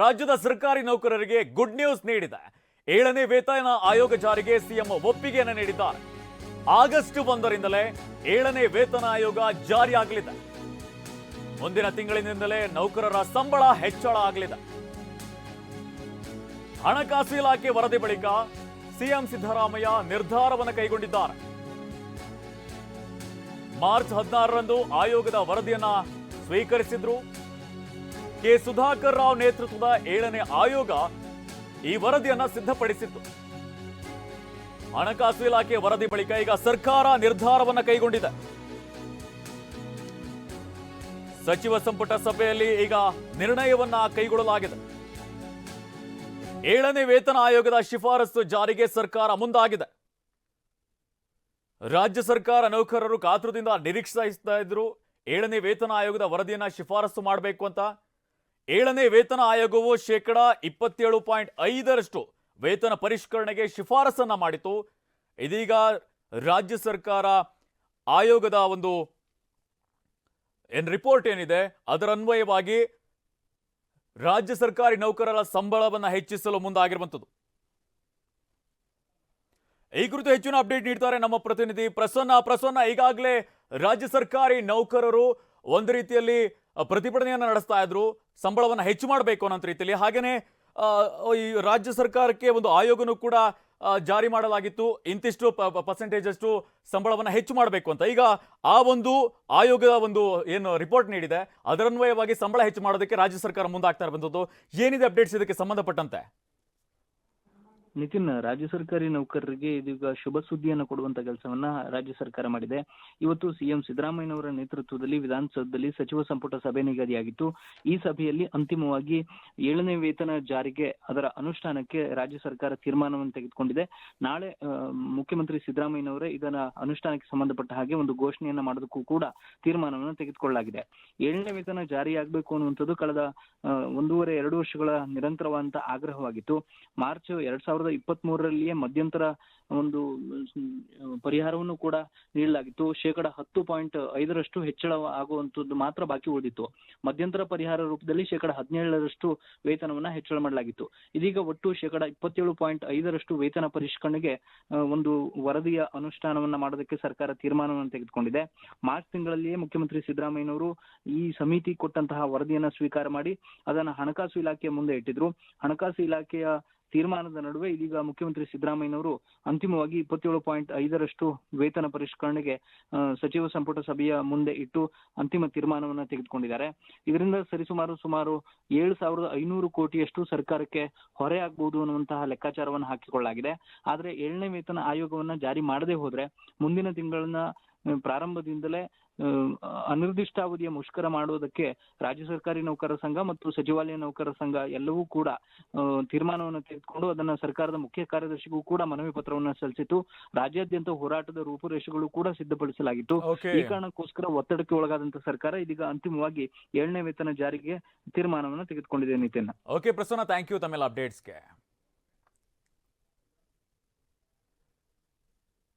ರಾಜ್ಯದ ಸರ್ಕಾರಿ ನೌಕರರಿಗೆ ಗುಡ್ ನ್ಯೂಸ್ ನೀಡಿದೆ. ಏಳನೇ ವೇತನ ಆಯೋಗ ಜಾರಿಗೆ ಸಿಎಂ ಒಪ್ಪಿಗೆಯನ್ನು ನೀಡಿದ್ದಾರೆ. ಆಗಸ್ಟ್ ಒಂದರಿಂದಲೇ ಏಳನೇ ವೇತನ ಆಯೋಗ ಜಾರಿಯಾಗಲಿದೆ. ಮುಂದಿನ ತಿಂಗಳಿನಿಂದಲೇ ನೌಕರರ ಸಂಬಳ ಹೆಚ್ಚಳ ಆಗಲಿದೆ. ಹಣಕಾಸು ಇಲಾಖೆ ವರದಿ ಬಳಿಕ ಸಿಎಂ ಸಿದ್ದರಾಮಯ್ಯ ನಿರ್ಧಾರವನ್ನು ಕೈಗೊಂಡಿದ್ದಾರೆ. ಮಾರ್ಚ್ ಹದಿನಾರರಂದು ಆಯೋಗದ ವರದಿಯನ್ನ ಸ್ವೀಕರಿಸಿದ್ರು. ಕೆ ಸುಧಾಕರ್ ರಾವ್ ನೇತೃತ್ವದ ಏಳನೇ ಆಯೋಗ ಈ ವರದಿಯನ್ನ ಸಿದ್ಧಪಡಿಸಿತ್ತು. ಹಣಕಾಸು ಇಲಾಖೆ ವರದಿ ಬಳಿಕ ಈಗ ಸರ್ಕಾರ ನಿರ್ಧಾರವನ್ನ ಕೈಗೊಂಡಿದೆ. ಸಚಿವ ಸಂಪುಟ ಸಭೆಯಲ್ಲಿ ಈಗ ನಿರ್ಣಯವನ್ನ ಕೈಗೊಳ್ಳಲಾಗಿದೆ. ಏಳನೇ ವೇತನ ಆಯೋಗದ ಶಿಫಾರಸು ಜಾರಿಗೆ ಸರ್ಕಾರ ಮುಂದಾಗಿದೆ. ರಾಜ್ಯ ಸರ್ಕಾರ ನೌಕರರು ಕಾತುರದಿಂದ ನಿರೀಕ್ಷಿಸ್ತಾ ಇದ್ರು, ಏಳನೇ ವೇತನ ಆಯೋಗದ ವರದಿಯನ್ನ ಶಿಫಾರಸು ಮಾಡಬೇಕು ಅಂತ ಏಳನೇ ವೇತನ ಆಯೋಗವು ಶೇಕಡಾ ಇಪ್ಪತ್ತೇಳು ಪಾಯಿಂಟ್ ಐದರಷ್ಟು ವೇತನ ಪರಿಷ್ಕರಣೆಗೆ ಶಿಫಾರಸನ್ನ ಮಾಡಿತು. ಇದೀಗ ರಾಜ್ಯ ಸರ್ಕಾರ ಆಯೋಗದ ಒಂದು ಏನ್ ರಿಪೋರ್ಟ್ ಏನಿದೆ, ಅದರ ಅನ್ವಯವಾಗಿ ರಾಜ್ಯ ಸರ್ಕಾರಿ ನೌಕರರ ಸಂಬಳವನ್ನು ಹೆಚ್ಚಿಸಲು ಮುಂದಾಗಿರುವಂಥದ್ದು. ಈ ಕುರಿತು ಹೆಚ್ಚಿನ ಅಪ್ಡೇಟ್ ನೀಡ್ತಾರೆ ನಮ್ಮ ಪ್ರತಿನಿಧಿ ಪ್ರಸನ್ನ. ಪ್ರಸನ್ನ, ಈಗಾಗಲೇ ರಾಜ್ಯ ಸರ್ಕಾರಿ ನೌಕರರು ಒಂದು ರೀತಿಯಲ್ಲಿ ಪ್ರತಿಭಟನೆಯನ್ನ ನಡೆಸ್ತಾ ಇದ್ರು ಸಂಬಳವನ್ನ ಹೆಚ್ಚು ಮಾಡಬೇಕು ಅನ್ನೋ ರೀತಿಯಲ್ಲಿ. ಹಾಗೇನೆ ಆ, ಈ ರಾಜ್ಯ ಸರ್ಕಾರಕ್ಕೆ ಒಂದು ಆಯೋಗನೂ ಕೂಡ ಜಾರಿ ಮಾಡಲಾಗಿತ್ತು. ಇಂತಿಷ್ಟು ಪರ್ಸೆಂಟೇಜ್ ಅಷ್ಟು ಸಂಬಳವನ್ನ ಹೆಚ್ಚು ಮಾಡಬೇಕು ಅಂತ. ಈಗ ಆ ಒಂದು ಆಯೋಗದ ಒಂದು ಏನು ರಿಪೋರ್ಟ್ ನೀಡಿದೆ ಅದರನ್ವಯವಾಗಿ ಸಂಬಳ ಹೆಚ್ಚು ಮಾಡೋದಕ್ಕೆ ರಾಜ್ಯ ಸರ್ಕಾರ ಮುಂದಾಗ್ತಾ ಇರುವಂಥದ್ದು ಏನಿದೆ ಅಪ್ಡೇಟ್ಸ್ ಇದಕ್ಕೆ ಸಂಬಂಧಪಟ್ಟಂತೆ? ನಿತಿನ್, ರಾಜ್ಯ ಸರ್ಕಾರಿ ನೌಕರರಿಗೆ ಇದೀಗ ಶುಭ ಸುದ್ದಿಯನ್ನು ಕೊಡುವಂತ ಕೆಲಸವನ್ನ ರಾಜ್ಯ ಸರ್ಕಾರ ಮಾಡಿದೆ. ಇವತ್ತು ಸಿಎಂ ಸಿದ್ದರಾಮಯ್ಯನವರ ನೇತೃತ್ವದಲ್ಲಿ ವಿಧಾನಸೌಧದಲ್ಲಿ ಸಚಿವ ಸಂಪುಟ ಸಭೆ ನಿಗದಿಯಾಗಿತ್ತು. ಈ ಸಭೆಯಲ್ಲಿ ಅಂತಿಮವಾಗಿ ಏಳನೇ ವೇತನ ಜಾರಿಗೆ ಅದರ ಅನುಷ್ಠಾನಕ್ಕೆ ರಾಜ್ಯ ಸರ್ಕಾರ ತೀರ್ಮಾನವನ್ನು ತೆಗೆದುಕೊಂಡಿದೆ. ನಾಳೆ ಮುಖ್ಯಮಂತ್ರಿ ಸಿದ್ದರಾಮಯ್ಯನವರೇ ಇದರ ಅನುಷ್ಠಾನಕ್ಕೆ ಸಂಬಂಧಪಟ್ಟ ಹಾಗೆ ಒಂದು ಘೋಷಣೆಯನ್ನ ಮಾಡೋದಕ್ಕೂ ಕೂಡ ತೀರ್ಮಾನವನ್ನು ತೆಗೆದುಕೊಳ್ಳಲಾಗಿದೆ. ಏಳನೇ ವೇತನ ಜಾರಿಯಾಗಬೇಕು ಅನ್ನುವಂಥದ್ದು ಕಳೆದ ಒಂದೂವರೆ ಎರಡು ವರ್ಷಗಳ ನಿರಂತರವಾದಂತಹ ಆಗ್ರಹವಾಗಿತ್ತು. ಮಾರ್ಚ್ ಎರಡ್ ಸಾವಿರದ ಇಪ್ಪತ್ತ್ ಮೂರರಲ್ಲಿಯೇ ಮಧ್ಯಂತರ ಒಂದು ಪರಿಹಾರವನ್ನು ಕೂಡ ನೀಡಲಾಗಿತ್ತು. ಶೇಕಡ ಹತ್ತು ಪಾಯಿಂಟ್ ಐದರಷ್ಟು ಹೆಚ್ಚಳ ಆಗುವಂತದ್ದು ಮಾತ್ರ ಬಾಕಿ ಉಳಿದಿತ್ತು. ಮಧ್ಯಂತರ ಪರಿಹಾರ ರೂಪದಲ್ಲಿ ಶೇಕಡ ಹದಿನೇಳರಷ್ಟು ವೇತನವನ್ನ ಹೆಚ್ಚಳ ಮಾಡಲಾಗಿತ್ತು. ಇದೀಗ ಒಟ್ಟು ಶೇಕಡ ಇಪ್ಪತ್ತೇಳು ಪಾಯಿಂಟ್ ಐದರಷ್ಟು ವೇತನ ಪರಿಷ್ಕರಣೆಗೆ ಒಂದು ವರದಿಯ ಅನುಷ್ಠಾನವನ್ನ ಮಾಡೋದಕ್ಕೆ ಸರ್ಕಾರ ತೀರ್ಮಾನವನ್ನು ತೆಗೆದುಕೊಂಡಿದೆ. ಮಾರ್ಚ್ ತಿಂಗಳಲ್ಲಿಯೇ ಮುಖ್ಯಮಂತ್ರಿ ಸಿದ್ದರಾಮಯ್ಯನವರು ಈ ಸಮಿತಿ ಕೊಟ್ಟಂತಹ ವರದಿಯನ್ನ ಸ್ವೀಕಾರ ಮಾಡಿ, ಅದನ್ನ ಹಣಕಾಸು ಇಲಾಖೆಯ ಮುಂದೆ ಇಟ್ಟಿದ್ರು. ಹಣಕಾಸು ಇಲಾಖೆಯ ತೀರ್ಮಾನದ ನಡುವೆ ಇದೀಗ ಮುಖ್ಯಮಂತ್ರಿ ಸಿದ್ದರಾಮಯ್ಯನವರು ಅಂತಿಮವಾಗಿ ಇಪ್ಪತ್ತೇಳು ಪಾಯಿಂಟ್ ಐದರಷ್ಟು ವೇತನ ಪರಿಷ್ಕರಣೆಗೆ ಸಚಿವ ಸಂಪುಟ ಸಭೆಯ ಮುಂದೆ ಇಟ್ಟು ಅಂತಿಮ ತೀರ್ಮಾನವನ್ನ ತೆಗೆದುಕೊಂಡಿದ್ದಾರೆ. ಇದರಿಂದ ಸರಿಸುಮಾರು ಸುಮಾರು ಏಳು ಸಾವಿರದ ಐನೂರು ಕೋಟಿಯಷ್ಟು ಸರ್ಕಾರಕ್ಕೆ ಹೊರೆ ಆಗ್ಬಹುದು ಅನ್ನುವಂತಹ ಲೆಕ್ಕಾಚಾರವನ್ನು ಹಾಕಿಕೊಳ್ಳಲಾಗಿದೆ. ಆದ್ರೆ ಏಳನೇ ವೇತನ ಆಯೋಗವನ್ನ ಜಾರಿ ಮಾಡದೆ ಹೋದ್ರೆ ಮುಂದಿನ ತಿಂಗಳನ್ನ ಪ್ರಾರಂಭದಿಂದಲೇ ಅನಿರ್ದಿಷ್ಟ ಅವಧಿಯ ಮುಷ್ಕರ ಮಾಡುವುದಕ್ಕೆ ರಾಜ್ಯ ಸರ್ಕಾರಿ ನೌಕರರ ಸಂಘ ಮತ್ತು ಸಚಿವಾಲಯ ನೌಕರರ ಸಂಘ ಎಲ್ಲವೂ ಕೂಡ ತೀರ್ಮಾನವನ್ನು ತೆಗೆದುಕೊಂಡು ಅದನ್ನ ಸರ್ಕಾರದ ಮುಖ್ಯ ಕಾರ್ಯದರ್ಶಿಗೂ ಕೂಡ ಮನವಿ ಪತ್ರವನ್ನು ಸಲ್ಲಿಸಿತು. ರಾಜ್ಯಾದ್ಯಂತ ಹೋರಾಟದ ರೂಪುರೇಷೆಗಳು ಕೂಡ ಸಿದ್ಧಪಡಿಸಲಾಗಿತ್ತು. ಈ ಕಾರಣಕ್ಕೋಸ್ಕರ ಒತ್ತಡಕ್ಕೆ ಒಳಗಾದಂತ ಸರ್ಕಾರ ಇದೀಗ ಅಂತಿಮವಾಗಿ ಏಳನೇ ವೇತನ ಜಾರಿಗೆ ತೀರ್ಮಾನವನ್ನು ತೆಗೆದುಕೊಂಡಿದೆ Nitin. Okay Prasanna thank you ತಮ್ಮೆಲ್ಲ ಅಪ್ಡೇಟ್ಸ್ಗೆ